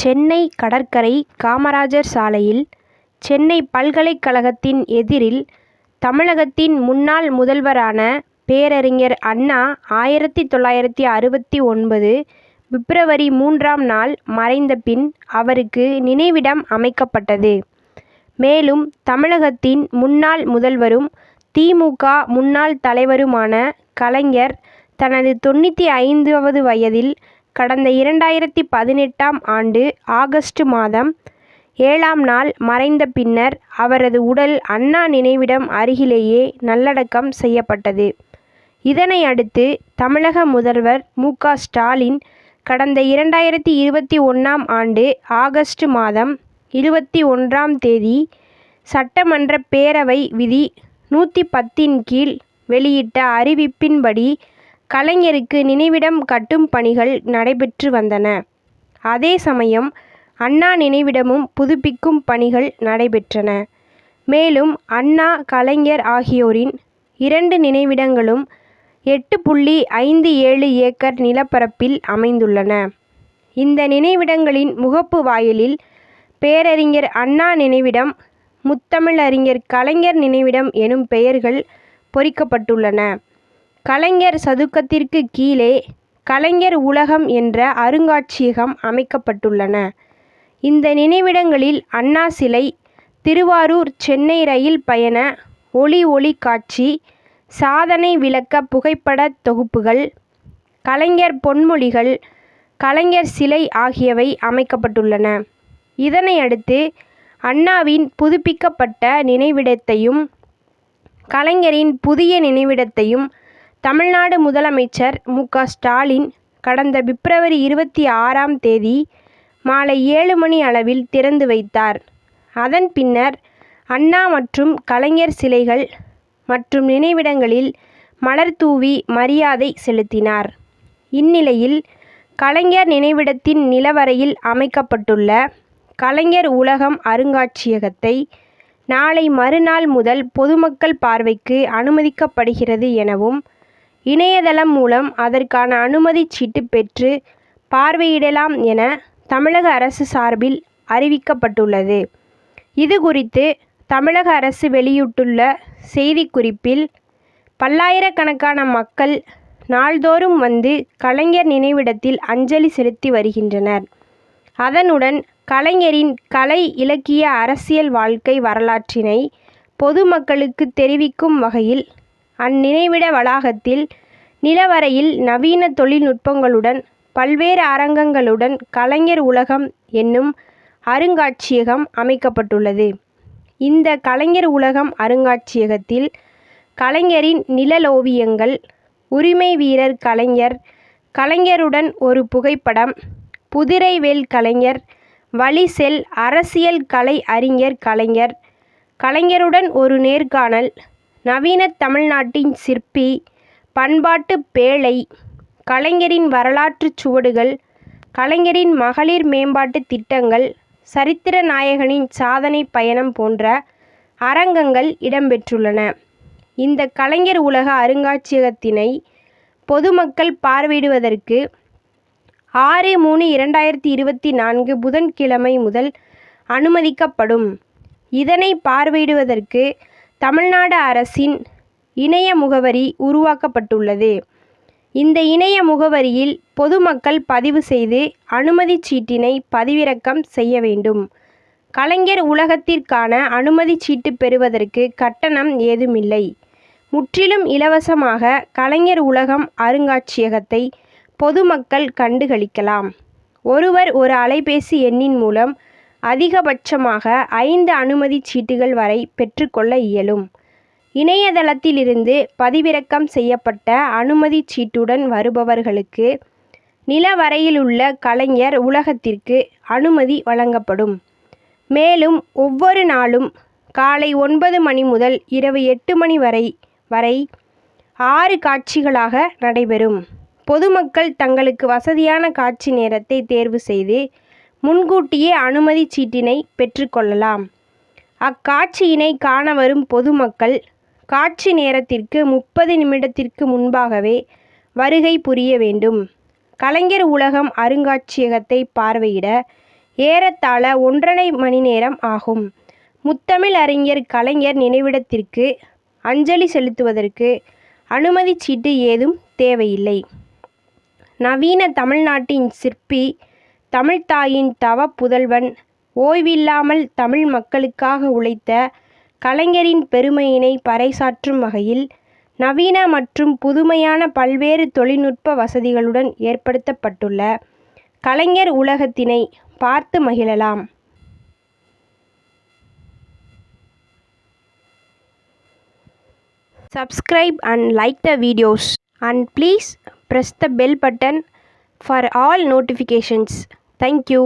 சென்னை கடற்கரை காமராஜர் சாலையில் சென்னை பல்கலைக்கழகத்தின் எதிரில் தமிழகத்தின் முன்னாள் முதல்வரான பேரறிஞர் அண்ணா ஆயிரத்தி தொள்ளாயிரத்தி அறுபத்தி ஒன்பது பிப்ரவரி மூன்றாம் நாள் மறைந்த பின் அவருக்கு நினைவிடம் அமைக்கப்பட்டது. மேலும் தமிழகத்தின் முன்னாள் முதல்வரும் திமுக முன்னாள் தலைவருமான கலைஞர் தனது தொண்ணூற்றி ஐந்தாவது வயதில் கடந்த இரண்டாயிரத்தி பதினெட்டாம் ஆண்டு ஆகஸ்ட் மாதம் ஏழாம் நாள் மறைந்த பின்னர் அவரது உடல் அண்ணா நினைவிடம் அருகிலேயே நல்லடக்கம் செய்யப்பட்டது. இதனை அடுத்து தமிழக முதல்வர் மு. க. ஸ்டாலின் கடந்த இரண்டாயிரத்தி இருபத்தி ஒன்றாம் ஆண்டு ஆகஸ்ட் மாதம் இருபத்தி ஒன்றாம் தேதி சட்டமன்ற பேரவை விதி நூற்றி பத்தின் கீழ் வெளியிட்ட அறிவிப்பின்படி கலைஞருக்கு நினைவிடம் கட்டும் பணிகள் நடைபெற்று வந்தன. அதே சமயம் அண்ணா நினைவிடமும் புதுப்பிக்கும் பணிகள் நடைபெற்றன. மேலும் அண்ணா கலைஞர் ஆகியோரின் இரண்டு நினைவிடங்களும் எட்டு புள்ளி ஐந்து ஏழு ஏக்கர் நிலப்பரப்பில் அமைந்துள்ளன. இந்த நினைவிடங்களின் முகப்பு வாயிலில் பேரறிஞர் அண்ணா நினைவிடம் முத்தமிழறிஞர் கலைஞர் நினைவிடம் எனும் பெயர்கள் பொறிக்கப்பட்டுள்ளன. கலைஞர் சதுக்கத்திற்கு கீழே கலைஞர் உலகம் என்ற அருங்காட்சியகம் அமைக்கப்பட்டுள்ளன. இந்த நினைவிடங்களில் அண்ணா சிலை திருவாரூர் சென்னை ரயில் பயண ஒளி ஒளி காட்சி சாதனை விளக்க புகைப்படத் தொகுப்புகள் கலைஞர் பொன்மொழிகள் கலைஞர் சிலை ஆகியவை அமைக்கப்பட்டுள்ளன. இதனையடுத்து அண்ணாவின் புதுப்பிக்கப்பட்ட நினைவிடத்தையும் கலைஞரின் புதிய நினைவிடத்தையும் தமிழ்நாடு முதலமைச்சர் மு. க. ஸ்டாலின் கடந்த பிப்ரவரி இருபத்தி ஆறாம் தேதி மாலை ஏழு மணி அளவில் திறந்து வைத்தார். அதன் பின்னர் அண்ணா மற்றும் கலைஞர் சிலைகள் மற்றும் நினைவிடங்களில் மலர் தூவி மரியாதை செலுத்தினார். இந்நிலையில் கலைஞர் நினைவிடத்தின் நிலவறையில் அமைக்கப்பட்டுள்ள கலைஞர் உலகம் அருங்காட்சியகத்தை நாளை மறுநாள் முதல் பொதுமக்கள் பார்வைக்கு அனுமதிக்கப்படுகிறது எனவும் இணையதளம் மூலம் அதற்கான அனுமதிச் சீட்டு பெற்று பார்வையிடலாம் என தமிழக அரசு சார்பில் அறிவிக்கப்பட்டுள்ளது. இதுகுறித்து தமிழக அரசு வெளியிட்டுள்ள செய்திக்குறிப்பில் பல்லாயிரக்கணக்கான மக்கள் நாள்தோறும் வந்து கலைஞர் நினைவிடத்தில் அஞ்சலி செலுத்தி வருகின்றனர். அதனுடன் கலைஞரின் கலை இலக்கிய அரசியல் வாழ்க்கை வரலாற்றினை பொதுமக்களுக்கு தெரிவிக்கும் வகையில் அந்நினைவிட வளாகத்தில் நிலவறையில் நவீன தொழில்நுட்பங்களுடன் பல்வேறு அரங்கங்களுடன் கலைஞர் உலகம் என்னும் அருங்காட்சியகம் அமைக்கப்பட்டுள்ளது. இந்த கலைஞர் உலகம் அருங்காட்சியகத்தில் கலைஞரின் நிழலோவியங்கள் உரிமை வீரர் கலைஞர் கலைஞருடன் ஒரு புகைப்படம் புதிரைவேல் கலைஞர் வழி செல் அரசியல் கலை அறிஞர் கலைஞர் கலைஞருடன் ஒரு நேர்காணல் நவீன தமிழ்நாட்டின் சிற்பி பண்பாட்டு பேழை கலைஞரின் வரலாற்றுச் சுவடுகள் கலைஞரின் மகளிர் மேம்பாட்டு திட்டங்கள் சரித்திர நாயகனின் சாதனை பயணம் போன்ற அரங்கங்கள் இடம்பெற்றுள்ளன. இந்த கலைஞர் உலக அருங்காட்சியகத்தினை பொதுமக்கள் பார்வையிடுவதற்கு ஆறு மூணு இரண்டாயிரத்தி இருபத்தி நான்கு புதன்கிழமை முதல் அனுமதிக்கப்படும். இதனை பார்வையிடுவதற்கு தமிழ்நாடு அரசின் இணைய முகவரி உருவாக்கப்பட்டுள்ளது. இந்த இணைய முகவரியில் பொதுமக்கள் பதிவு செய்து அனுமதிச் சீட்டினை பதிவிறக்கம் செய்ய வேண்டும். கலைஞர் உலகத்திற்கான அனுமதிச் சீட்டு பெறுவதற்கு கட்டணம் ஏதுமில்லை. முற்றிலும் இலவசமாக கலைஞர் உலகம் அருங்காட்சியகத்தை பொதுமக்கள் கண்டுகளிக்கலாம் ஒருவர் ஒரு அலைபேசி எண்ணின் மூலம் அதிகபட்சமாக ஐந்து அனுமதிச் சீட்டுகள் வரை பெற்றுக்கொள்ள இயலும். இணையதளத்திலிருந்து பதிவிறக்கம் செய்யப்பட்ட அனுமதிச் சீட்டுடன் வருபவர்களுக்கு நிலவரையிலுள்ள கலைஞர் உலகத்திற்கு அனுமதி வழங்கப்படும். மேலும் ஒவ்வொரு நாளும் காலை ஒன்பது மணி முதல் இரவு எட்டு மணி வரை வரை ஆறு காட்சிகளாக நடைபெறும். பொதுமக்கள் தங்களுக்கு வசதியான காட்சி நேரத்தை தேர்வு செய்து முன்கூட்டியே அனுமதிச் சீட்டினை பெற்றுக்கொள்ளலாம். அக்காட்சியினை காண வரும் பொதுமக்கள் காட்சி நேரத்திற்கு முப்பது நிமிடத்திற்கு முன்பாகவே வருகை புரிய வேண்டும். கலைஞர் உலகம் அருங்காட்சியகத்தை பார்வையிட ஏறத்தாழ ஒன்றரை மணி நேரம் ஆகும். முத்தமிழ் அறிஞர் கலைஞர் நினைவிடத்திற்கு அஞ்சலி செலுத்துவதற்கு அனுமதிச் சீட்டு ஏதும் தேவையில்லை. நவீன தமிழ்நாட்டின் சிற்பி தமிழ்த்தாயின் தவப் புதல்வன் ஓய்வில்லாமல் தமிழ் மக்களுக்காக உழைத்த கலைஞரின் பெருமையினை பறைசாற்றும் வகையில் நவீன மற்றும் புதுமையான பல்வேறு தொழில்நுட்ப வசதிகளுடன் ஏற்படுத்தப்பட்டுள்ள கலைஞர் உலகத்தினை பார்த்து மகிழலாம். Subscribe and like the videos and please press the bell button for all notifications. Thank you